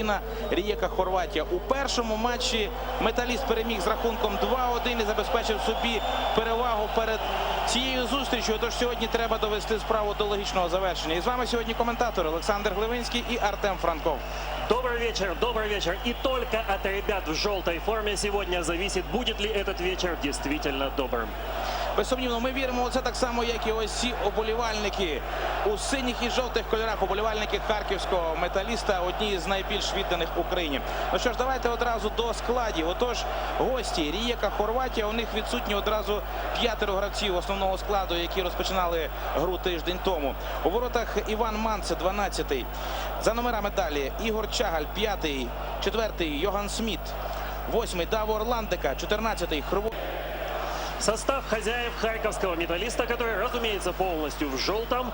Україна, Рієка Хорватія. У першому матчі металіст переміг з рахунком 2-1 і забезпечив собі перевагу перед цією зустрічю. Тож сьогодні треба довести справу до логічного завершення. І з вами сьогодні коментатори Олександр Гливинський і Артем Франков. Добрый вечер, добрый вечер. И только от ребят в желтой форме сегодня зависит, будет ли этот вечер действительно добрым. Безсумнівно, ми віримо у це так само, як і ці оболівальники у синіх і жовтих кольорах. Оболівальники харківського металіста, одні з найбільш відданих Україні. Ну що ж, давайте одразу до складів. Отож, гості Рієка Хорватія. У них відсутні одразу п'ятеро гравців основного складу, які розпочинали гру тиждень тому. У воротах Іван Манце, 12-й. За номерами далі Ігор Чагаль, 5-й, 4-й Йоган Сміт. Восьмий Даво Орландика, 14-й Хрово. Состав хозяев харьковского металлиста, который, разумеется, полностью в желтом,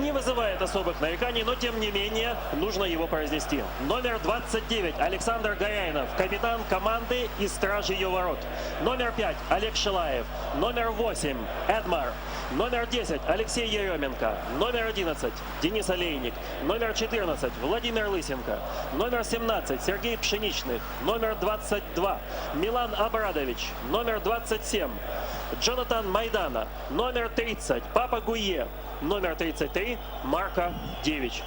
не вызывает особых нареканий, но тем не менее нужно его произнести. Номер 29 Александр Горяйнов, капитан команды и стражи ее ворот. Номер 5 Олег Шилаев. Номер 8 Эдмар. Номер 10 Алексей Еременко. Номер 11 Денис Олейник. Номер 14 Владимир Лысенко. Номер 17 Сергей Пшеничных. Номер 22 Милан Абрадович. Номер 27 Джонатан Майдана. Номер 30 Папа Гуе. Номер 33 Марко Девич.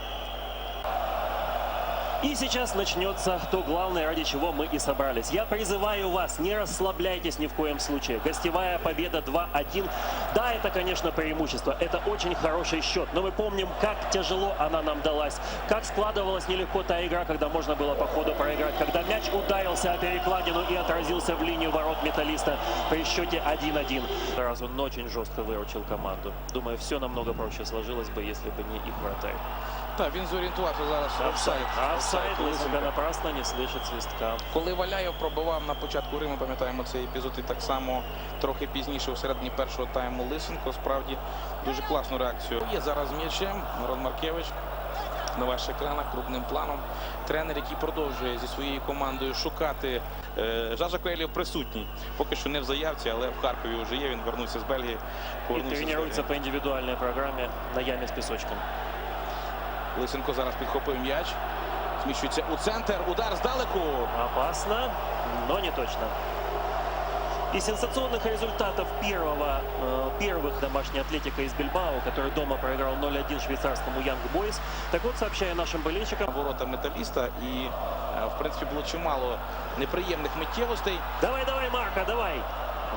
И сейчас начнется то главное, ради чего мы и собрались. Я призываю вас, не расслабляйтесь ни в коем случае. Гостевая победа 2-1. Да, это, конечно, преимущество. Это очень хороший счет. Но мы помним, как тяжело она нам далась. Как складывалась нелегко та игра, когда можно было по ходу проиграть. Когда мяч ударился о перекладину и отразился в линию ворот металлиста при счете 1-1. Сразу он очень жестко выручил команду. Думаю, все намного проще сложилось бы, если бы не их вратарь. Так, він зорієнтувався зараз. Офсайд. Офсайд. Лысенко напрасно не слышит свистка. Коли Валяєв пробивав на початку Риму, пам'ятаємо цей епізод, і так само трохи пізніше, у середині першого тайму Лисенко, справді дуже класну реакцію. Є зараз м'ячем Мирон Маркевич на ваших екранах крупним планом. Тренер, який продовжує зі своєю командою шукати. Е, Жажа Куелів присутній. Поки що не в заявці, але в Харкові вже є. Він вернувся з Бельгії. З тренируется Бельгії. по индивидуальной программе на яме с песочком. Лисенко зараз підхопив м'яч. Зміщується у центр. Удар здалеку. Опасно, но не точно. Из сенсационных результатов первого, э, первых домашней атлетика из Бильбао, который дома проиграл 0-1 швейцарскому Янг Бойс. Так вот, сообщаю нашим болельщикам. ворота металіста і е, в принципі було чимало неприємних миттєвостей. Давай, давай, Марко, давай.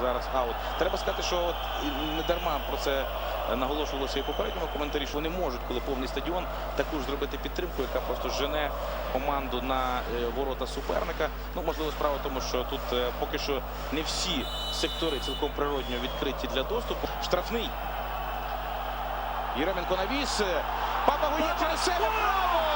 Зараз аут. Треба сказати, що от і не дарма про це е, наголошувалося і попередньому коментарі, що вони можуть, коли повний стадіон, також зробити підтримку, яка просто жене команду на е, ворота суперника. Ну, можливо, справа в тому, що тут е, поки що не всі сектори цілком природньо відкриті для доступу. Штрафний. Єременко навіс. Папа Гує через себе. Браво!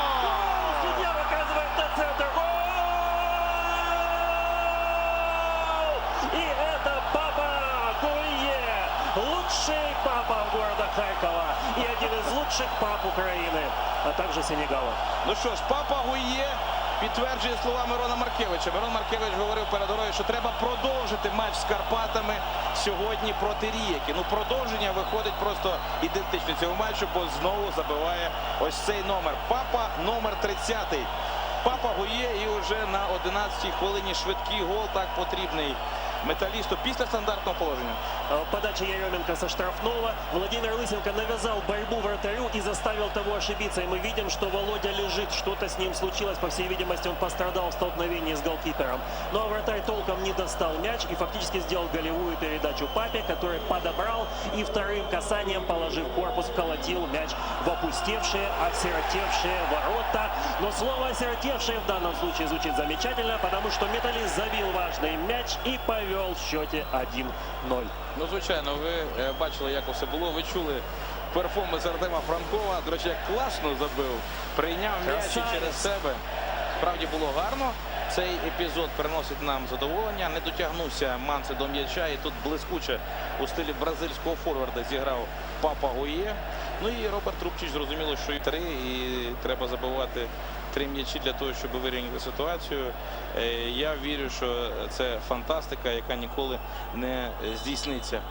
Харькова. И один из лучших пап Украины, а также Сенегала. Ну що ж, папа Гує підтверджує слова Мирона Маркевича. Мирон Маркевич говорив перед грою, що треба продовжити матч з Карпатами сьогодні проти Рієки. Ну, продовження виходить просто ідентично цього матчу, бо знову забиває ось цей номер. Папа номер 30. Папа Гує і вже на 11-й хвилині швидкий гол так потрібний металісту після стандартного положення. Подача Еременко со штрафного. Владимир Лысенко навязал борьбу вратарю и заставил того ошибиться. И мы видим, что Володя лежит. Что-то с ним случилось. По всей видимости, он пострадал в столкновении с голкипером. Ну а вратарь толком не достал мяч и фактически сделал голевую передачу Папе, который подобрал и вторым касанием, положив корпус, вколотил мяч в опустевшие, осиротевшие ворота. Но слово «осиротевшие» в данном случае звучит замечательно, потому что металлист забил важный мяч и повел в счете 1-0. Ну, звичайно, ви е, бачили, як все було. Ви чули перформанс Артема Франкова. До речі, як класно забив, прийняв м'яч через себе. Справді було гарно. Цей епізод приносить нам задоволення. Не дотягнувся Манце до м'яча. І тут блискуче у стилі бразильського форварда зіграв Папа Гує. Ну і Роберт Рубчич зрозуміло, що і три, і треба забивати три м'ячі для того, щоб вирівняти ситуацію. Е, Я вірю, що це фантастика, яка ніколи не здійсниться.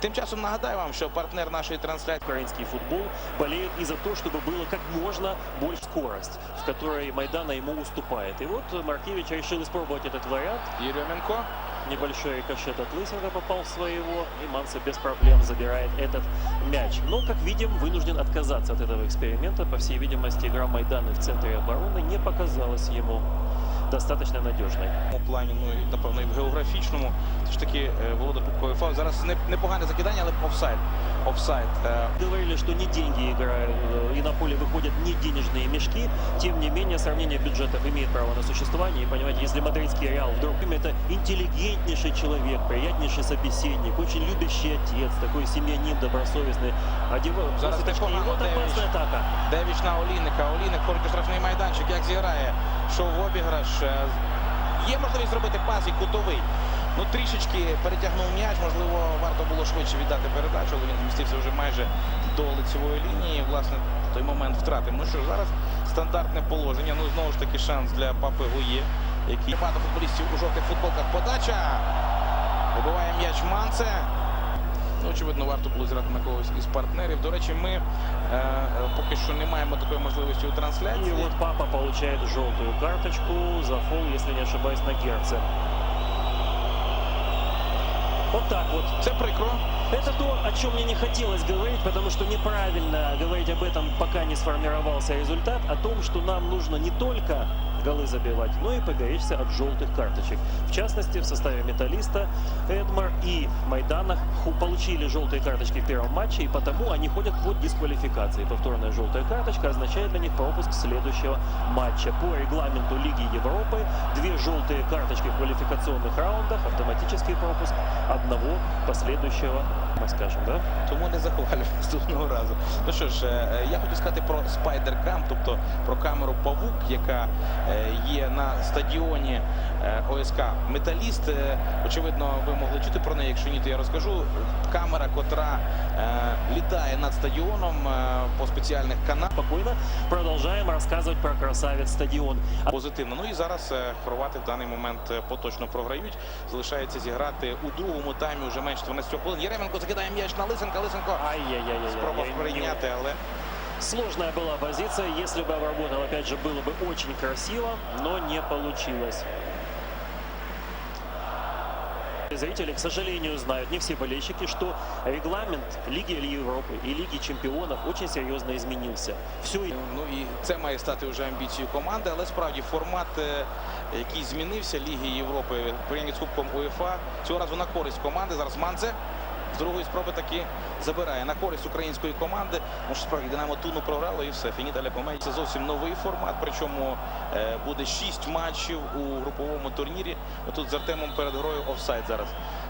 Тим часом нагадаю вам, що партнер нашої трансляції Украинский футбол болеют и за то, чтобы было как можно больше скорость, в которой Майдана ему уступает. И вот Маркевич решил испробовать этот вариант. Єрьоменко. Небольшой рикошет от Лысенко попал в своего, и Манса без проблем забирает этот мяч. Но, как видим, вынужден отказаться от этого эксперимента. По всей видимости, игра Майдана в центре обороны не показалась ему достаточно надежной. У плані, ну і напевно і в географічному. Все ж таки е, Володар Кубковий фаул. Зараз не- непогане закидання, але офсайд. Офсайд. Е, Говорили, что не деньги играют, э, и на поле выходят не денежные мешки. Тем не менее, сравнение бюджетов имеет право на существование. И понимаете, если мадридский Реал вдруг это интеллигентнейший человек, приятнейший собеседник, очень любящий отец, такой семьянин добросовестный, одевал Зараз после таки точки, и вот погано опасная Девич. атака. Девіч на Олійника. Олійник ходить у штрафний майданчик. Як зіграє? Що в обіграш? Е, Є можливість зробити пас і кутовий. Ну, трішечки перетягнув м'яч, можливо, варто було швидше віддати передачу, але він змістився вже майже до лицевої лінії. Власне, той момент втратив. Ну що ж, зараз стандартне положення. Ну, знову ж таки, шанс для папи Гує, який багато футболістів у жовтих футболках. Подача. Вибиває м'яч Манце. Ну, очевидно, варто було зіграти на когось із партнерів. До речі, ми е, поки що не маємо такої можливості у трансляції. вот папа получает желтую карточку за фол, если не ошибаюсь, на Герце. Вот так вот. Це прикро. Это то, о чем мне не хотелось говорить, потому что неправильно говорить об этом, пока не сформировался результат, о том, что нам нужно не только голы забивать, но и поберечься от желтых карточек. В частности, в составе металлиста Эдмар и Майдана ху- получили желтые карточки в первом матче, и потому они ходят под дисквалификацией. Повторная желтая карточка означает для них пропуск следующего матча. По регламенту Лиги Европы две желтые карточки в квалификационных раундах, автоматический пропуск одного последующего, скажем, да? Тому не захвалю наступного разу. Ну що ж, я хотів сказати про Spider-Cam, тобто про камеру Павук, яка є на стадіоні е, ОСК Металіст. Е, Очевидно, ви могли чути про неї. Якщо ні, то я розкажу. Камера, котра е, літає над стадіоном е, по спеціальних каналах. Спокойно продолжаем рассказывать про красавец стадион. Позитивно. Ну і зараз е, хорвати в даний момент е, поточно програють. Залишається зіграти у другому таймі вже менше 12 хвилин. Єременко закидає м'яч на Лисенка. Лисенко Ай-яй-яй-яй. спробував Я не- прийняти, але Сложная была позиция. Если бы обработал, опять же, было бы очень красиво, но не получилось. Зрители, к сожалению, знают, не все болельщики, что регламент Лиги Европы и Лиги Чемпионов очень серьезно изменился. Все Ну і це має стати вже амбіцією команди, але справді формат, е, який змінився Ліги Європи порівняно з Кубком УЄФА, цього разу на користь команди. Зараз Манце з другої спроби таки забирає на користь української команди. Ну справді Динамо Туну програло і все. Фініта для. Це зовсім новий формат. Причому е, буде шість матчів у груповому турнірі. Тут з Артемом перед грою офсайд зараз.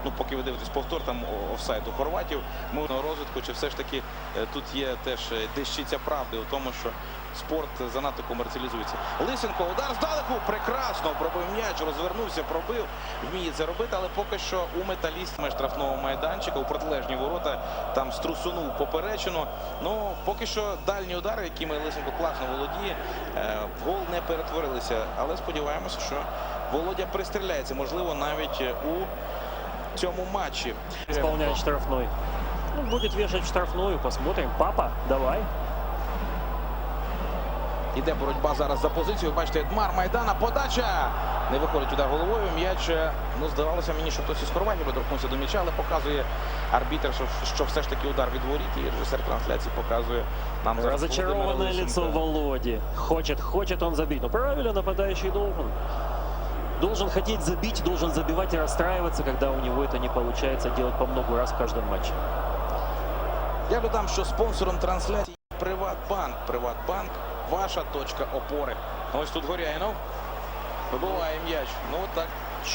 Ну, поки ви дивитесь повтор, там о- офсайд у хорватів. На розвитку, чи все ж таки е, тут є теж е, дещиця правди у тому, що спорт занадто комерціалізується. Лисенко, удар здалеку, прекрасно пробив м'яч, розвернувся, пробив, вміє це робити, але поки що у металіст штрафного майданчика у протилежні ворота там струсунув поперечину. Ну поки що дальні удари, якими Лисенко класно володіє, е, в гол не перетворилися. Але сподіваємося, що Володя пристріляється, можливо, навіть у цьому матчі. исполняет штрафной. Ну, будет вешать штрафную, посмотрим. Папа, давай. Іде боротьба зараз за позицію. Бачите, Едмар Майдана. Подача. Не виходить удар головою. М'яч. е, Ну, здавалося мені, що хтось із Хорватії доторкнувся до м'яча, але показує арбітр, що, що все ж таки удар від воріт. І режисер трансляції показує нам зараз Разочарованное лицо. Володи. Хочет, хочет он забить. Ну правильно, нападающий должен. Должен хотеть забить, должен забивать и расстраиваться, когда у него это не получается делать по много раз в каждом матче. Я додам, що спонсором трансляції є Приватбанк. Приватбанк ваша точка опори. Ось тут Горяйнов. Вибиває м'яч. Ну от так.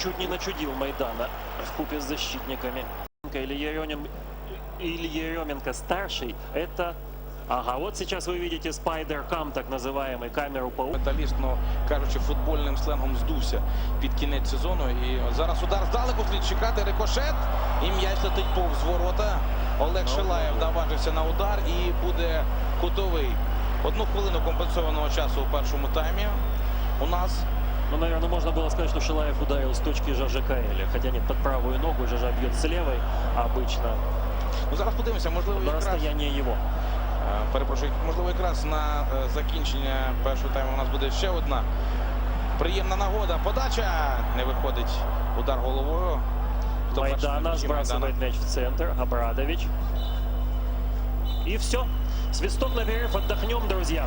Чуть не начудил Майдана в купе с защитниками. Или Еремин, или Еременко старший, это... Ага, вот сейчас вы видите спайдер-кам, так называемый, камеру по Металіст, ну кажучи, футбольним сленгом здувся під кінець сезону. І от зараз удар здалеку слід чекати рикошет. І м'яч летить повз ворота. Олег Шилаєв наважився на удар і буде кутовий. Одну хвилину компенсованого часу у першому таймі. У нас Ну, наверное, можно было сказать, что Шилаев ударил с точки Жажа Каэля. Хотя нет, под правую ногу Жажа бьет с левой обычно. Ну зараз подивимося, можливо, на якраз расстояние его. Перепрошую, можливо, якраз на е, закінчення першого тайму у нас буде ще одна приємна нагода. Подача не виходить. Удар головою. Хто Майдана м'ячі? Мяч в центр. Абрадович. И все. Свисток на перерыв. Отдохнем, друзья.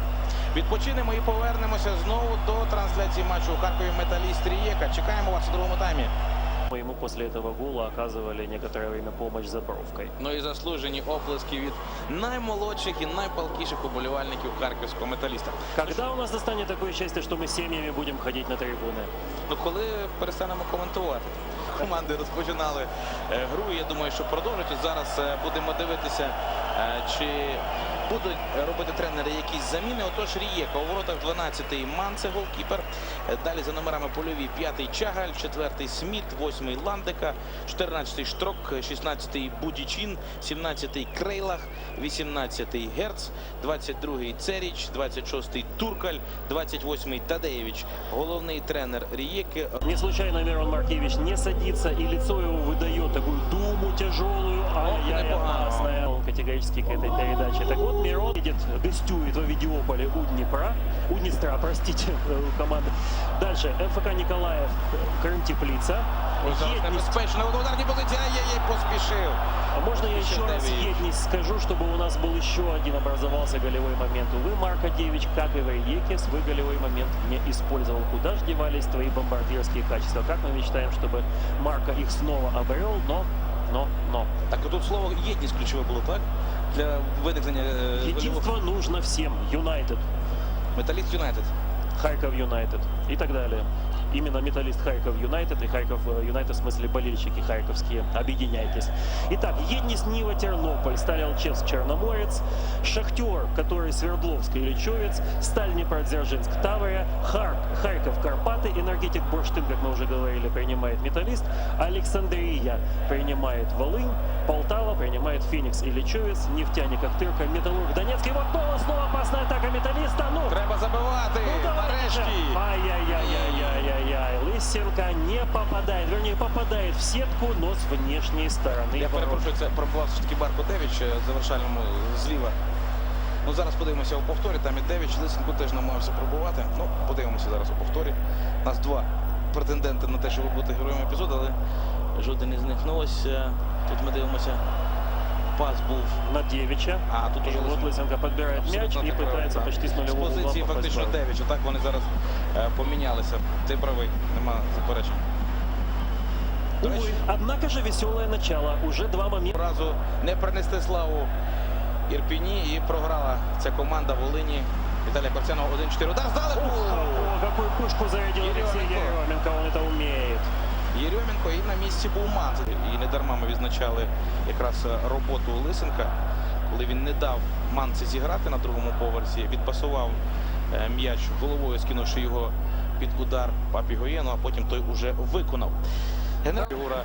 Відпочинемо і повернемося знову до трансляції матчу у Харкові Металіст Рієка. Чекаємо вас у другому таймі. Мы ему после этого гола оказывали некоторое время помощь за бровкой. Ну і заслужені оплески від наймолодших і найпалкіших уболівальників харківського металіста. Когда у нас достанет такое счастье, что мы семьями будем ходить на трибуны? Ну коли перестанемо коментувати. Команди розпочинали е, гру. Я думаю, що продовжать. От Зараз е, будемо дивитися, е, чи будуть робити тренери якісь заміни. Отож, Рієка у воротах 12-й Манце, голкіпер. Далі за номерами польові 5-й Чагаль, 4-й Сміт, 8-й Ландека, 14-й Штрок, 16-й Будічин, 17-й Крейлах, 18-й Герц, 22-й Церіч, 26-й Туркаль, 28-й Тадеєвич. Головний тренер Рієки Не случайно Мирон Маркевич не садится, и лицо его выдает такую думу тяжелую, ай-яй, непогано. опасная. Он категорически к этой передаче. Так вот, Мирон едет, гостюет в Овидиополе у Днепра, у Днестра, простите, э, команды. Дальше, МФК Николаев, Крым Теплица. Ось зараз Едниц. небезпечно. В ударній позиції. Ай-яй-яй, поспішив. А можно я Еще еще раз Давидович. Едниц скажу, чтобы у нас был еще один образовался голевой момент. Увы, Марко Девич, как и Вейдекис, вы голевой момент не использовал. Куда ж девались твои бомбардирские качества? Как мы мечтаем, чтобы Марко их снова обрел, но, но, но. Так, тут слово єдність ключове було, так? Для виникнення. Единство нужно всем. Юнайтед, Металіст Юнайтед. Харьков Юнайтед и так далее. Именно металлист Харьков Юнайтед и Харьков э, Юнайтед в смысле болельщики харьковские. Объединяйтесь. Итак, Еднис Нива Тернополь, Сталь Алчевск Черноморец, Шахтер, который Свердловск и Ильичевец, Сталь Днепродзержинск Таврия, Харк, Харьков Карпаты, Энергетик Бурштин, как мы уже говорили, принимает Металлист, Александрия принимает Волынь, Полтава принимает Феникс и Ильичевец, Нефтяник Ахтырка, Металлург Донецкий. Вот снова, снова опасная атака Металлиста. Ну, Треба забивати. ну. Нарешті. Ай-яй-яй-яй-яй-яй. Лысенко не попадает, вернее попадает в сетку, но с внешней стороны. Я перепрошую, це пробував все-таки Барко Девіч е, в завершальному зліва. Ну зараз подивимося у повторі. Там і Девіч, Лисенко теж намагався пробувати. Ну, подивимося зараз у повторі. У нас два претенденти на те, щоб бути героєм епізоду, але жоден із них. Ну ось е, тут ми дивимося Пас був. на Девича. А тут И уже вот Лисенко. Лысенко подбирает мяч Абсолютно и ти правий, пытается так. почти с З нулевого угла позиції попасть фактично в ворот. Девіч. Отак вони зараз е, помінялися. Ти правий, нема заперечень. До речі, Увы, однако же веселое начало. Уже два момента. разу не принести славу Ірпіні і програла ця команда Волині. Віталія Костянова 1-4. Удар здалеку! О, какую пушку зарядил Алексей Еременко. Еременко, он это умеет. Єрьоменко і на місці був Манц. І не дарма ми відзначали якраз роботу Лисенка, коли він не дав Манці зіграти на другому поверсі, відпасував е, м'яч головою, скинувши його під удар папі Гоєну, а потім той уже виконав. Фігура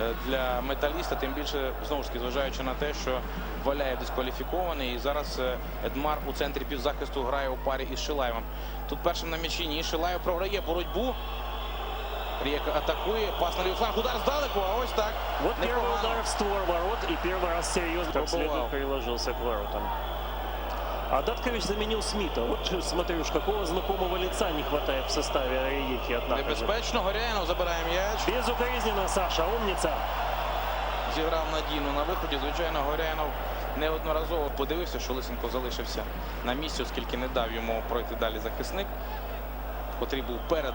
е, для металіста, тим більше, знову ж таки, зважаючи на те, що Валяєв дискваліфікований. І зараз е, Едмар у центрі півзахисту грає у парі із Шилаєвим. Тут першим на м'ячі ні. Шилаєв програє боротьбу. Рієка атакує, пас на лівий фланг, удар здалеку, а ось так. Вот первый Непогано. удар в створ ворот и первый раз серьезно как Пробывал. следует приложился к воротам. А Даткович заменил Смита. Вот смотри уж, какого знакомого лица не хватает в составе Рейки, однако же. Небезпечно, Горяєнов забирає м'яч. Безукоризненно, Саша, умница. Зіграв надійно на виході. Звичайно, Горяєнов неодноразово подивився, що Лисенко залишився на місці, оскільки не дав йому пройти далі захисник, котрий був перед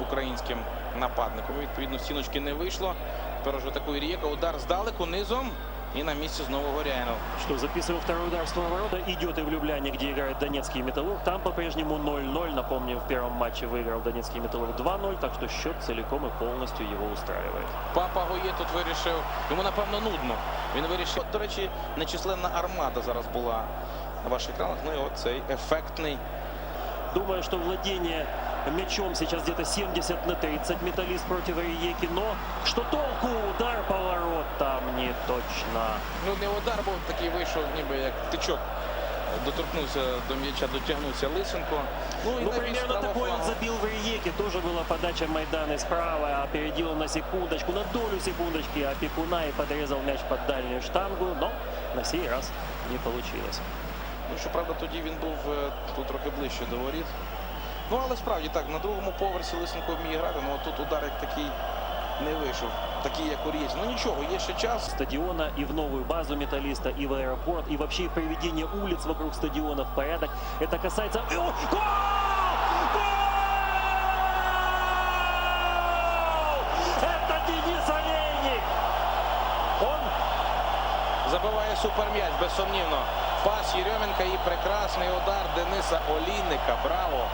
українським нападником. Відповідно, стіночки не вийшло. Тепер вже атакує Рієка. Удар здалеку, низом. І на місці знову Горяєнов. Что, записываем второй удар створ ворота. Идет и в Любляне, где играет Донецкий Металлург. Там по-прежнему 0-0. Напомню, в первом матче выиграл Донецкий Металлург 2-0. Так что счет целиком и полностью его устраивает. Папа Гоє тут вирішив. Йому напевно нудно. Він вирішив. До речі, нечисленна армада зараз була на ваших екранах. Ну і от цей ефектний. Думаю, что владение мячом сейчас где-то 70 на 30. Металлист против Риеки. Но что толку? Удар по воротам не точно. Ну не удар був такий вийшов, ніби як тичок. Доторкнувся до м'яча, дотягнувся Лисенко. Ну і Ну, примерно такой он забил в Риеке. Тоже была подача Майдана справа. Опередил на секундочку, на долю секундочки опекуна и подрезал мяч под дальнюю штангу. Но на сей раз не получилось. Ну, щоправда, тоді він був е, тут трохи ближче до воріт. Ну, але справді так, на другому поверсі Лисенко вміє грати, ну а тут удар як такий не вийшов, такий як у Рєці. Ну нічого, є ще час. стадиона и в новую базу металлиста, и в аэропорт, и вообще приведение улиц вокруг стадиона в порядок. Это касается... И о, Гол! Гол! Это Денис Олейник! Он Забиває суперм'яч, безсумнівно. Пас Єрьоменка і прекрасний удар Дениса Олійника. Браво!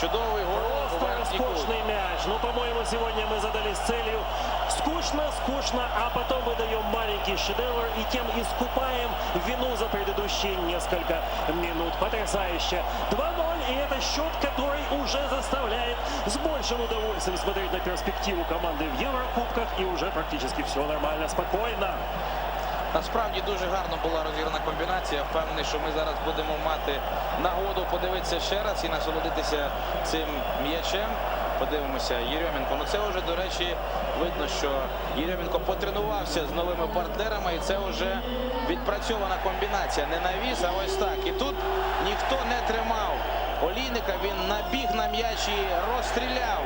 Чудовий гол у просто верхній кут. роскошный мяч. Ну, по-моему, сегодня мы задались целью скучно, скучно, а потом выдаем маленький шедевр и тем искупаем вину за предыдущие несколько минут. Потрясающе. 2-0, и это счет, который уже заставляет с большим удовольствием смотреть на перспективу команды в Еврокубках. И уже практически все нормально, спокойно. Насправді дуже гарно була розіграна комбінація. Впевнений, що ми зараз будемо мати нагоду подивитися ще раз і насолодитися цим м'ячем. Подивимося, Єрьоменко. Ну це вже, до речі, видно, що Єрьоменко потренувався з новими партнерами, і це вже відпрацьована комбінація. Не навіс, а ось так. І тут ніхто не тримав Олійника. Він набіг на м'яч і розстріляв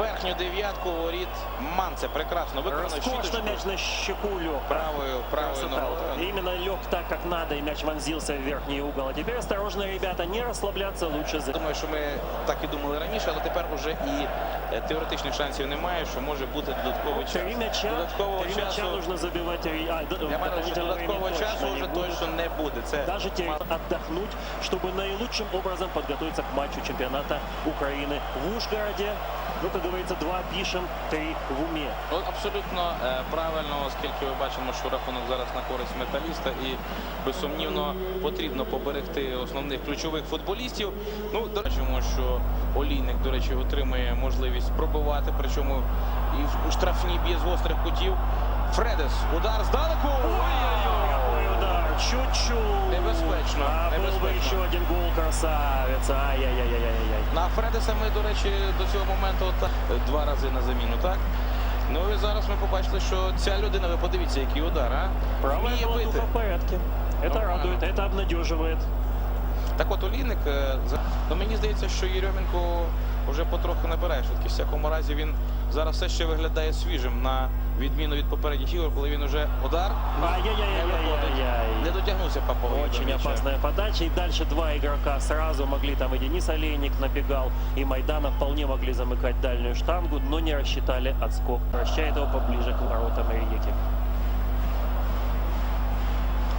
верхню дев'ятку воріт Манце. Прекрасно виконано Роскошно мяч на щеку лег. правою, правою ногою. Именно лег так, как надо, и мяч вонзился в верхний угол. А теперь осторожно, ребята, не расслабляться, лучше за... Думаю, що ми так і думали раніше, але тепер вже і е, теоретичних шансів немає, що може бути додатковий час. Три мяча, Додаткового три мяча нужно забивать. А, Я маю що додаткового часу вже точно не буде. Це Даже теперь отдохнуть, чтобы наилучшим образом подготовиться к матчу чемпионата Украины в Ужгороде. Ну, как говорится, два пишем, три в. Ну, абсолютно е, правильно, оскільки ми бачимо, що рахунок зараз на користь металіста і безсумнівно потрібно поберегти основних ключових футболістів. Ну, до речі, що Олійник, до речі, отримує можливість пробивати, причому і в- штрафній б'є з гострих кутів. Фредес, удар здалеку. Ой-ой-ой! Чуть-чуть! Небезпечно, А был бы небезпечно. еще один гол красавец. Ай-яй-яй-яй-яй. На Фредеса ми, до речі, до цього моменту от, е, два рази на заміну, так? Ну і зараз ми побачили, що ця людина, ви подивіться, який удар, а? Правая Вміє бити. голова в порядке. Это Ну, радует, это обнадеживает. Так от Олійник, е, за- ну мені здається, що Єрьоменко вже потроху набирає швидкість. В всякому разі він зараз все ще виглядає свіжим на відміну від попередніх ігор, коли він уже удар не. Не дотягнувся Папа. Очень опасная подача. И дальше два игрока сразу могли, там и Денис Олейник набегал, и Майдана вполне могли замыкать дальнюю штангу, но не рассчитали отскок. Вращает его поближе к воротам Риеки.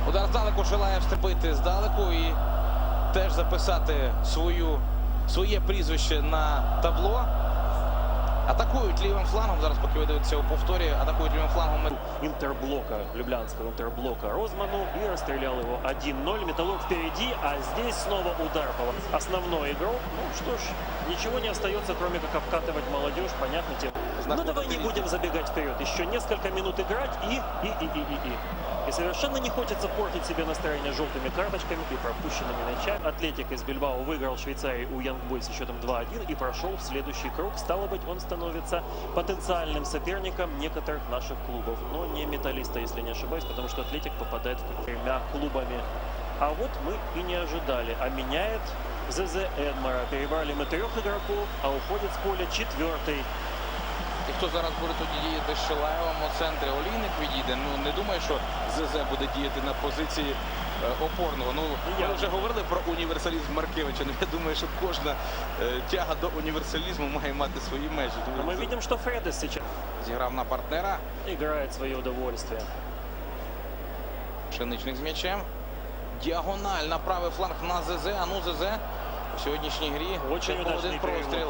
Удар здалеку Шилаєв стрибити здалеку і теж записати свою, своє прізвище на табло. Атакують лівим флангом. Зараз, поки ви дивитеся у повторі, атакують лівим флангом. Интерблока, Люблянского интерблока Розману и расстрелял его 1-0. Металлург впереди, а здесь снова удар. по- Основной игрок. Ну что ж, ничего не остается, кроме как обкатывать молодежь, понятно тем. Ну Знакомый давай не зритель. будем забегать вперед. Еще несколько минут играть и, и, и, и, и, и. И совершенно не хочется портить себе настроение желтыми карточками и пропущенными мячами. Атлетик из Бильбао выиграл Швейцарии у Янг Бойс со счетом 2-1 и прошел в следующий круг. Стало быть, он становится потенциальным соперником некоторых наших клубов. Но не металлиста, если не ошибаюсь, потому что Атлетик попадает в тремя клубами. А вот мы и не ожидали. А меняет ЗЗ Эдмара. Перебрали мы трех игроков, а уходит с поля четвертый. І хто зараз буде тоді діяти з Шилаєвим у центрі? Олійник відійде. Ну не думаю, що ЗЗ буде діяти на позиції е, опорного. Ну ми вже говорили про універсалізм Маркевича. Ну, я думаю, що кожна е, тяга до універсалізму має мати свої межі. Тому мы видим, что Фредес сейчас Зіграв на партнера. играет свое удовольствие. Пшеничник з м'ячем. Діагональ на правий фланг на ЗЗ. А ну ЗЗ у сьогоднішній грі Очень один простріл.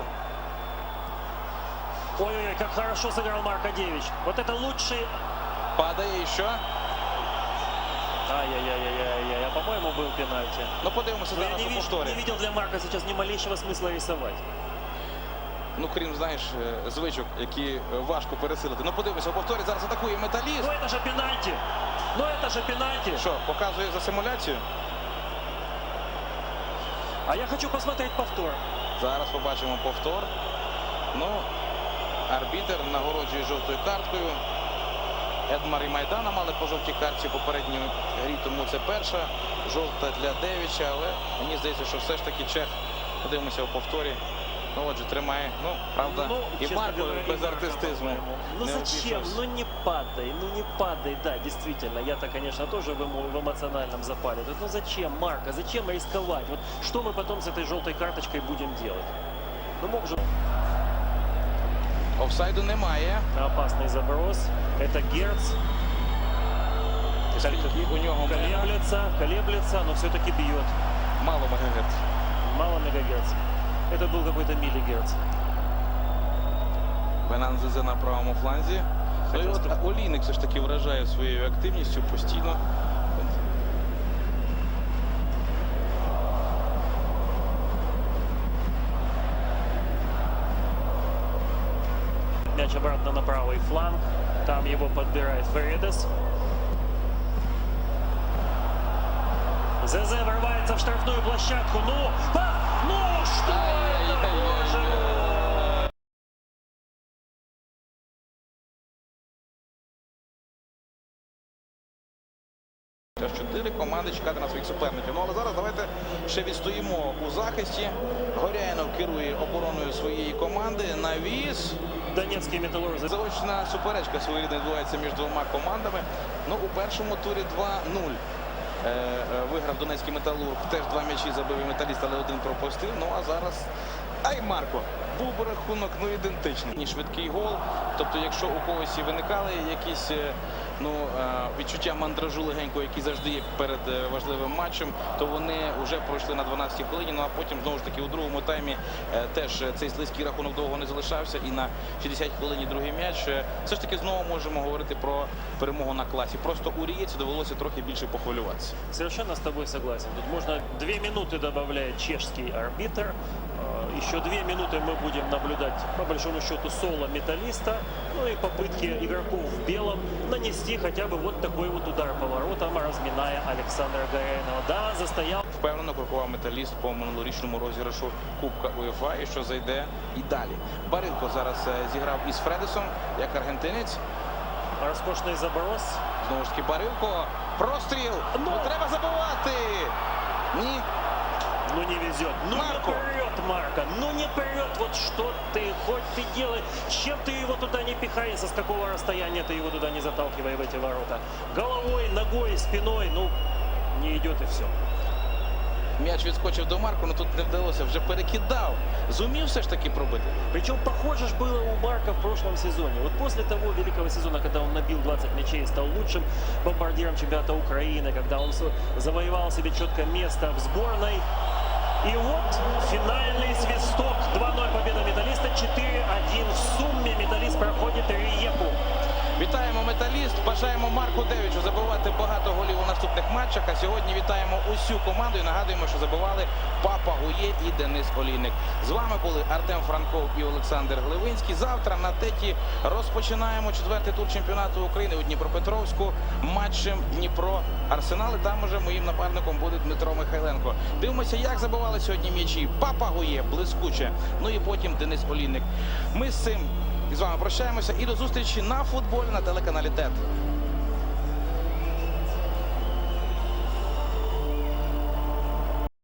Ой-ой-ой, как хорошо сыграл Марк Адевич. Вот это лучший... Падає і що? Ай-яй-яй-яй-яй, а по-моему был пенальти. Ну подивимося Но я зараз не, у вижу- повторі. не видел для Марка сейчас ни малейшего смысла рисовать. Ну крім, знаєш, е, звичок, які е, важко пересилити. Ну подивимося у повторі. Зараз атакує металіст. Ну это же пенальти! Ну это же пенальти! Що, показує за симуляцію? А я хочу посмотреть повтор. Зараз побачимо повтор. Ну, арбітер нагороджує жовтою карткою. Едмар і Майдана мали по жовтій картці в попередній грі, тому це перша жовта для Девіча, але мені здається, що все ж таки Чех, подивимося у повторі. Ну, отже, тримає. Ну, правда, і честно Марко говоря, без и Марко, артистизму. по-моему. Ну не зачем? обійшовся. Ну не падай, ну не падай, да, действительно. Я-то, конечно, тоже в, эмо- в эмоциональном запале. Тут, Ну зачем, Марко, зачем рисковать? Вот что мы потом с этой желтой карточкой будем делать? Ну мог же Офсайду немає. опасный заброс. Это Герц. Скільки у нього мега? Колеблется, колеблется, но все-таки бьет. мало мегагерц. Мало мегагерц. Это был какой-то миллигерц. Бенанзезе на правому фланзі. Ну і Хотів от сказати. Олійник все ж таки вражає своєю активністю постійно. Мяч обратно на правый фланг. Там его подбирает Фередес. ЗЗ врывается в штрафную площадку. Ну, а, ну что это, боже мой! Теж чотири команди чекати на своїх суперників. Ну але зараз давайте ще відстоїмо у захисті. Горяєнов керує обороною своєї команди. Навіс. Донецький металург. Заочна суперечка своєрідна відбувається між двома командами. Ну, у першому турі 2-0. Е, е, Виграв Донецький металург. Теж два м'ячі забив і металіст, але один пропустив. Ну а зараз. Ай, Марко! Був би рахунок ну, ідентичний. Швидкий гол. Тобто, якщо у когось і виникали якісь е, ну, е, відчуття мандражу легенького, які завжди є перед е, важливим матчем, то вони вже пройшли на 12-й хвилині. Ну а потім знову ж таки у другому таймі теж цей слизький рахунок довго не залишався. І на 60-й хвилині другий м'яч. Все ж таки знову можемо говорити про перемогу на класі. Просто у Рієці довелося трохи більше похвилюватися. Совершенно с тобой согласен. Тут можно две минуты добавляет чешский арбитр Э, Еще две минуты мы будем наблюдать, по большому счету, соло металлиста. Ну и попытки игроков в белом нанести хотя бы вот такой вот удар поворотом, разминая Александра Горяйнова. Да, застоял. Впевнено крокував металіст по минулорічному розіграшу Кубка УЄФА і що зайде і далі. Барилко зараз е, зіграв із Фредесом як аргентинець. Роскошный заброс. Знову ж таки Барилко. Простріл! Ну! Ну, треба забивати! Ні. Ну не везет. Ну Марко. не прет, Марко. Ну не прет. Вот что ты, хоть ты делай. Чем ты его туда не пихай, со с какого расстояния ты его туда не заталкивай в эти ворота. Головой, ногой, спиной. Ну, не идет и все. М'яч відскочив до Марку, але тут не вдалося. Вже перекидав. Зумів все ж таки пробити. Причем похоже ж было у Марка в прошлом сезоне. Вот после того великого сезона, когда он набил 20 мячей стал лучшим бомбардиром чемпионата Украины, когда он завоевал себе четкое место в сборной. И вот финальный свисток. 2-0 победа металлиста, 4-1 в сумме. Металлист проходит Риепу. Вітаємо металіст. Бажаємо Марку Девічу забивати багато голів у наступних матчах. А сьогодні вітаємо усю команду і нагадуємо, що забивали Папа Гує і Денис Олійник. З вами були Артем Франков і Олександр Гливинський. Завтра на теті розпочинаємо четвертий тур чемпіонату України у Дніпропетровську матчем Дніпро Арсенал. Там уже моїм напарником буде Дмитро Михайленко. Дивимося, як забивали сьогодні м'ячі. Папа Гує блискуче. Ну і потім Денис Олійник. Ми з цим і з вами прощаємося і до зустрічі на футболі на телеканалі ТЕТ.